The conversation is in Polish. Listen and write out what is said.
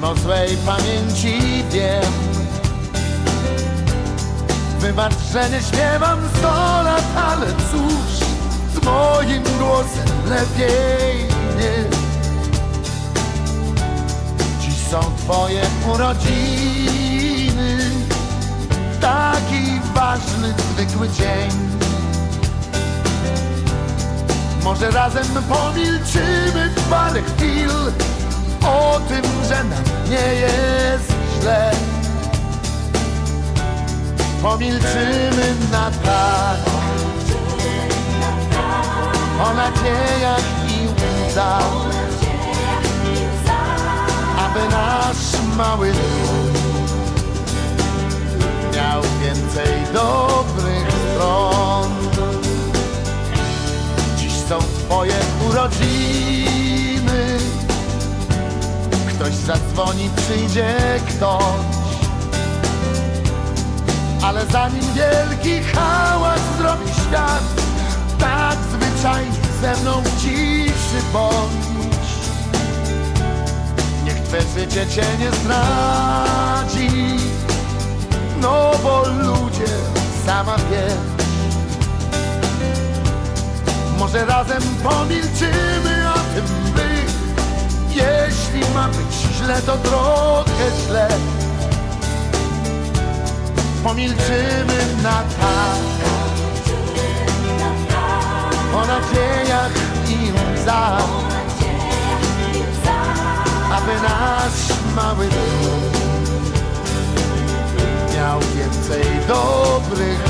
Mimo złej pamięci wiem. Wybacz, że nie śpiewam sto lat, ale cóż Z moim głosem lepiej nie. Dziś są twoje urodziny Taki ważny, zwykły dzień. Może razem pomilczymy parę chwil O tym, że nam nie jest źle. Pomilczymy na tak. O nadziejach i łzach. Aby nasz mały lud zadzwoni, przyjdzie ktoś. Ale zanim wielki hałas zrobi świat Tak zwyczajnie ze mną w ciszy bądź. Niech twe życie cię nie zdradzi No bo ludzie, sama wiesz. Może razem pomilczymy źle, to trochę źle. Pomilczymy na tak. O nadziejach i łzach Aby nasz mały dom Miał więcej dobrych